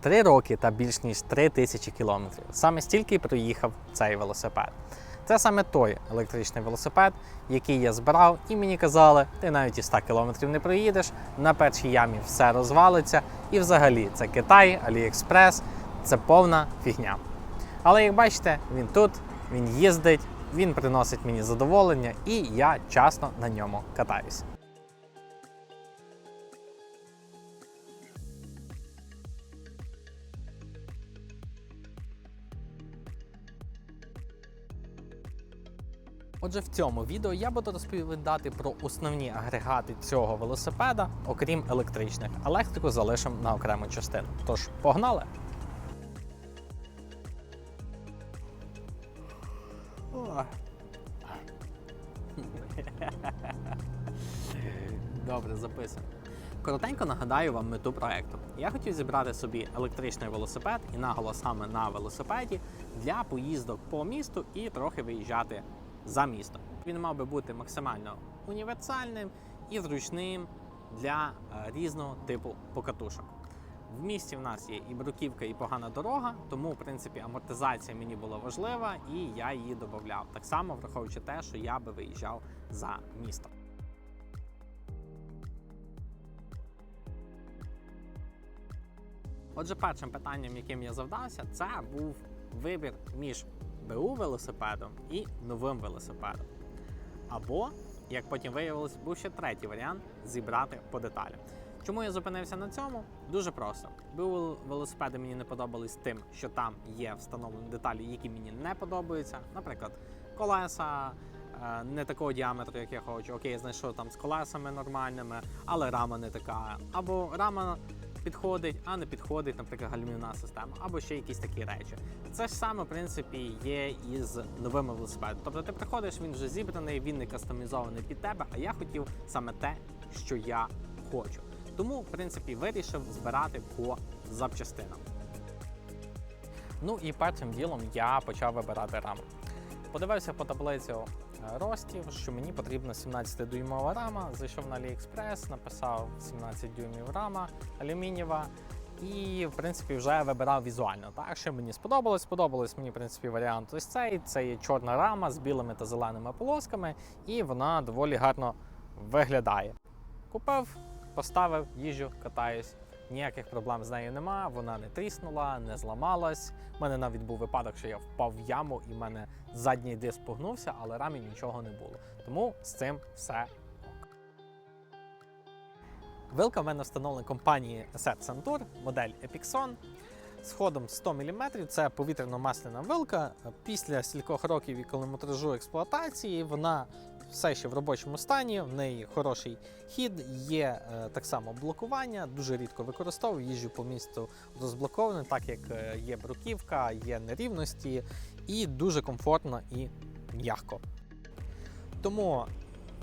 Три роки та більш ніж три тисячі кілометрів. Саме стільки проїхав цей велосипед. Це саме той електричний велосипед, який я збирав, і мені казали, ти навіть і 100 кілометрів не проїдеш, на першій ямі все розвалиться, і взагалі це Китай, Аліекспрес, це повна фігня. Але як бачите, він тут, він їздить, він приносить мені задоволення, і я часто на ньому катаюся. Отже, в цьому відео я буду розповідати про основні агрегати цього велосипеда, окрім електричних. Електрику залишимо на окрему частину. Тож, погнали! Добре, записуємо. Коротенько нагадаю вам мету проекту. Я хотів зібрати собі електричний велосипед і наголос саме на велосипеді для поїздок по місту і трохи виїжджати за місто. Він мав би бути максимально універсальним і зручним для е, різного типу покатушок. В місті в нас є і бруківка, і погана дорога, тому в принципі амортизація мені була важлива і я її додавав. Так само враховуючи те, що я би виїжджав за місто. Отже, першим питанням, яким я завдався, це був вибір між БУ велосипедом і новим велосипедом. Або, як потім виявилось, був ще третій варіант зібрати по деталям. Чому я зупинився на цьому? Дуже просто. БУ велосипеди мені не подобались тим, що там є встановлені деталі, які мені не подобаються. Наприклад, колеса е, не такого діаметру, як я хочу. Окей, я знайшов там з колесами нормальними, але рама не така. Або рама підходить, а не підходить, наприклад, гальмівна система, або ще якісь такі речі. Це ж саме, в принципі, є із новими велосипедами. Тобто ти приходиш, він вже зібраний, він не кастомізований під тебе, а я хотів саме те, що я хочу. Тому, в принципі, вирішив збирати по запчастинам. Ну і першим ділом я почав вибирати раму. Подивився по таблицю е, ростів, що мені потрібна 17-дюймова рама. Зайшов на AliExpress, написав 17 дюймів рама алюмінієва. І, в принципі, вже вибирав візуально. Так, що мені сподобалось. Сподобалось мені, в принципі, варіант ось цей. Це є чорна рама з білими та зеленими полосками, і вона доволі гарно виглядає. Купив, поставив, їжджу, катаюсь. Ніяких проблем з нею нема, вона не тріснула, не зламалась. У мене навіть був випадок, що я впав в яму і в мене задній диск погнувся, але рамі нічого не було. Тому з цим все. Вилка в мене встановлена компанії Asset Santur, модель Epixon. З ходом 100 мм це повітряно-масляна вилка. Після стількох років і кілометражу експлуатації вона все ще в робочому стані, в неї хороший хід, є е, так само блокування, дуже рідко використовую, їжджу по місту розблокований, так як е, є бруківка, є нерівності і дуже комфортно і м'яко. Тому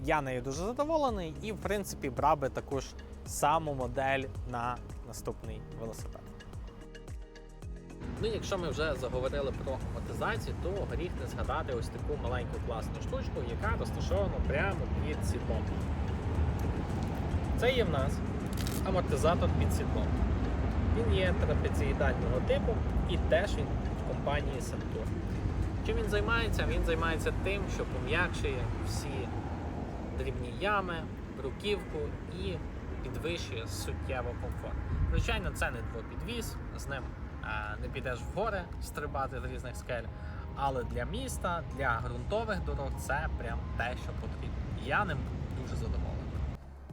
я нею дуже задоволений і, в принципі, брав би таку ж саму модель на наступний велосипед. Ну, якщо ми вже заговорили про амортизацію, то гріх не згадати ось таку маленьку класну штучку, яка розташована прямо під сідлом. Це є в нас амортизатор під сідлом. Він є трапеціїдального типу і теж він в компанії Centur. Чим він займається? Він займається тим, що пом'якшує всі дрібні ями, бруківку і підвищує суттєво комфорт. Звичайно, це не двопідвіз, з ним не підеш в гори стрибати з різних скель. Але для міста, для ґрунтових дорог це прям те, що потрібно. Я ним дуже задоволений.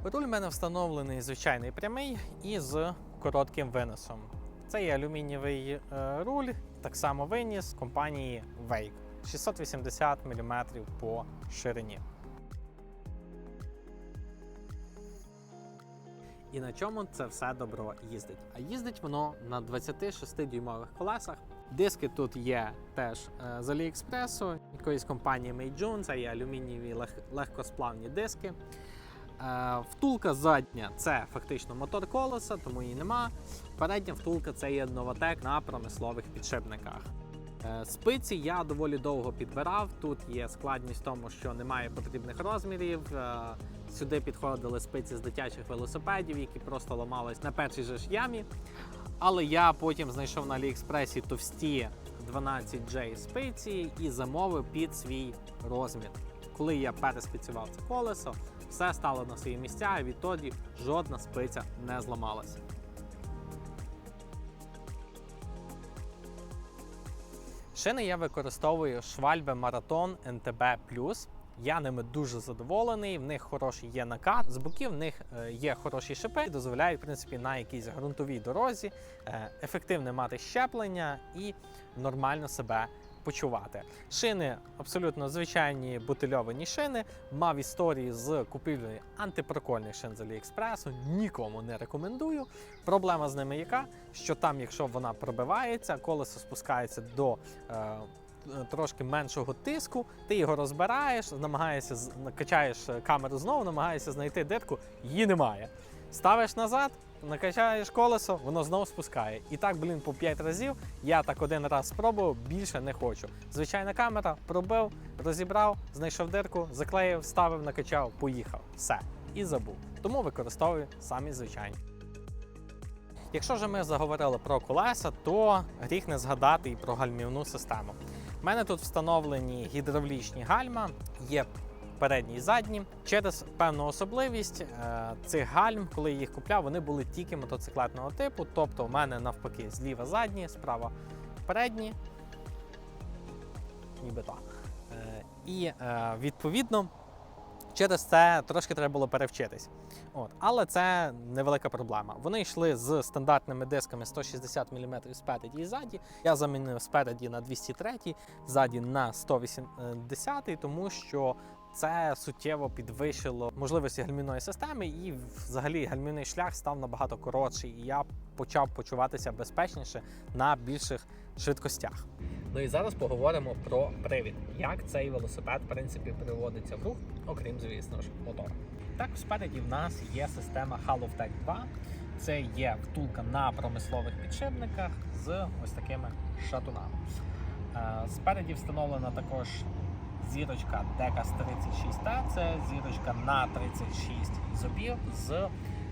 Руль в мене встановлений звичайний прямий і з коротким виносом. Це є алюмінієвий е, руль, так само виніс компанії Wake 680 мм по ширині. І на чому це все добро їздить? А їздить воно на 26-дюймових колесах. Диски тут є теж е, з Аліекспресу, якоїсь компанії Meijun, це є алюмінієві лег- легкосплавні диски. Е, Втулка задня це фактично мотор колеса, тому її нема. Передня втулка це є новатек на промислових підшипниках. Е, Спиці я доволі довго підбирав. Тут є складність в тому, що немає потрібних розмірів. Е, Сюди підходили спиці з дитячих велосипедів, які просто ламались на першій же ж ямі. Але я потім знайшов на Аліекспресі товсті 12J спиці і замовив під свій розмір. Коли я переспецював це колесо, все стало на свої місця, і відтоді жодна спиця не зламалася. Шини я використовую Schwalbe Marathon NTB Я ними дуже задоволений. В них хороший є накат. З боків в них е, є хороші шипи, дозволяють в принципі на якійсь ґрунтовій дорозі е, ефективне мати щеплення і нормально себе почувати. Шини абсолютно звичайні бутильовані шини. Мав історії з купівлею антипрокольних шин з Аліекспресу. Нікому не рекомендую. Проблема з ними яка? Що там, якщо вона пробивається, колесо спускається до. Е, Трошки меншого тиску, ти його розбираєш, намагаєшся з- накачаєш камеру знову, намагаєшся знайти дирку, її немає. Ставиш назад, накачаєш колесо, воно знову спускає. І так, блін, по 5 разів. Я так один раз спробував, більше не хочу. Звичайна камера, пробив, розібрав, знайшов дирку, заклеїв, ставив, накачав, поїхав. Все. І забув. Тому використовую самі звичайні. Якщо ж ми заговорили про колеса, то гріх не згадати і про гальмівну систему. У мене тут встановлені гідравлічні гальма, є передні і задні. Через певну особливість е, цих гальм, коли я їх купляв, вони були тільки мотоциклетного типу. Тобто, в мене навпаки зліва задні, справа передні, ніби так. Е, і е, відповідно. Через це трошки треба було перевчитись. От. Але це невелика проблема. Вони йшли з стандартними дисками 160 мм спереді і ззаді. Я замінив спереді на 203, ззаді на 180, тому що це суттєво підвищило можливості гальмівної системи, і взагалі гальмівний шлях став набагато коротший, і я почав почуватися безпечніше на більших швидкостях. Ну і зараз поговоримо про привід, як цей велосипед в принципі приводиться в рух, окрім, звісно ж, мотора. Так, спереді в нас є система Halotech 2. Це є втулка на промислових підшипниках з ось такими шатунами. Е, Спереді встановлена також зірочка Decas 36T. Це зірочка на 36 зубів з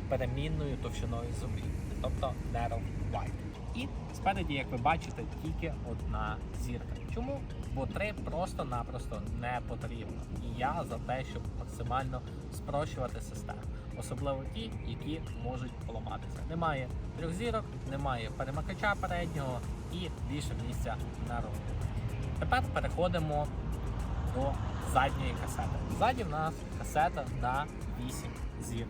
перемінною товщиною зубів, тобто Narrow White. І спереді, як ви бачите, тільки одна зірка. Чому? Бо три просто-напросто не потрібно. І я за те, щоб максимально спрощувати систему, особливо ті, які можуть поламатися. Немає трьох зірок, немає перемикача переднього і більше місця на рулі. Тепер переходимо до задньої касети. Ззаді в нас касета на 8 зір.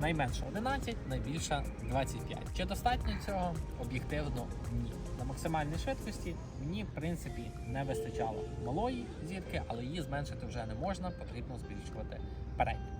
Найменше 11, найбільша 25. Чи достатньо цього? Об'єктивно ні. На максимальній швидкості мені, в принципі, не вистачало малої зірки, але її зменшити вже не можна, потрібно збільшувати передню.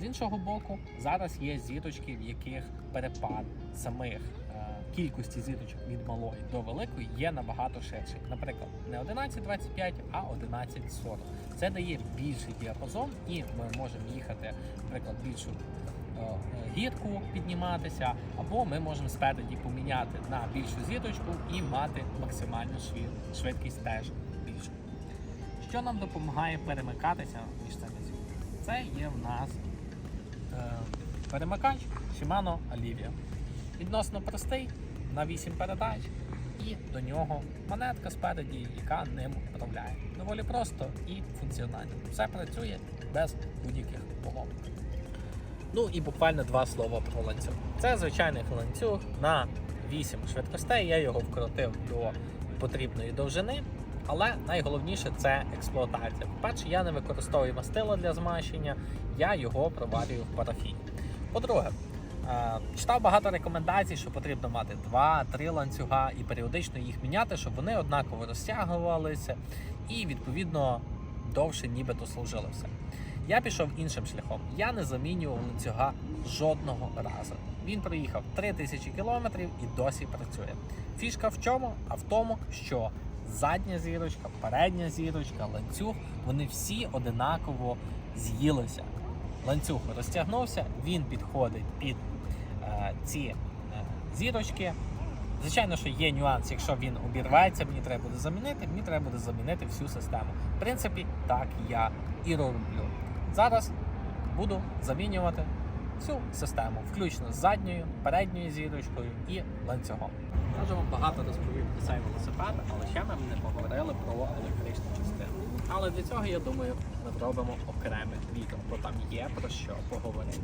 З іншого боку, зараз є зірочки, в яких перепад самих е, кількості зірочок від малої до великої є набагато ширший. Наприклад, не 11.25, а 11.40. Це дає більший діапазон, і ми можемо їхати, наприклад, більшу е, е, гірку підніматися, або ми можемо спереді поміняти на більшу зірочку і мати максимальну швид- швидкість теж більшу. Що нам допомагає перемикатися між цими зірками? Це є в нас перемикач Shimano Alivia. Відносно простий на 8 передач, і до нього монетка спереді, яка ним управляє. Доволі просто і функціонально. Все працює без будь-яких поломок. Ну і буквально два слова про ланцюг. Це звичайний ланцюг на 8 швидкостей. Я його вкрутив до потрібної довжини. Але найголовніше це експлуатація. По-перше, я не використовую мастила для змащення, я його проварюю в парафіні. По-друге, е, читав багато рекомендацій, що потрібно мати 2-3 ланцюга і періодично їх міняти, щоб вони однаково розтягувалися і відповідно довше нібито служили все. Я пішов іншим шляхом. Я не замінював ланцюга жодного разу. Він проїхав 3000 кілометрів і досі працює. Фішка в чому? А в тому, що задня зірочка, передня зірочка, ланцюг вони всі одинаково з'їлися. Ланцюг розтягнувся, він підходить під е, ці е, зірочки. Звичайно, що є нюанс, якщо він обірветься, мені треба буде замінити, мені треба буде замінити всю систему. В принципі, так я і роблю. Зараз буду замінювати всю систему, включно з задньою, передньою зірочкою і ланцюгом. Вам багато розповів про цей велосипед, але ще ми не поговорили про електричну частину. Але для цього, я думаю, ми зробимо окреме відео, бо там є про що поговорити.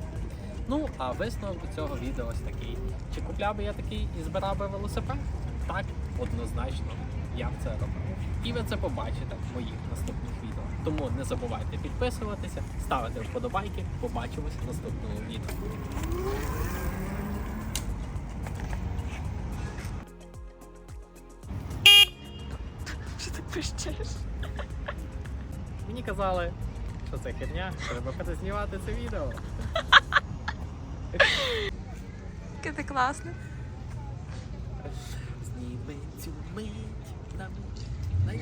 Ну, а висновок до цього відео ось такий. Чи купляв би я такий і збирав би велосипед? Так, однозначно, я це робив. І ви це побачите в моїх наступних відео. Тому не забувайте підписуватися, ставити вподобайки. Побачимось в наступному відео. Що ти пищиш? Мені казали, що це херня, треба перезнімати це відео. Ти класне. Зніми цю мить нам. Ми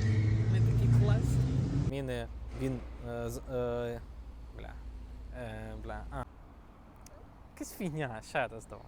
такі класні. Міни, він. Е, з- е, бля. Е, бля. А. Якась фігня, ще раз давай.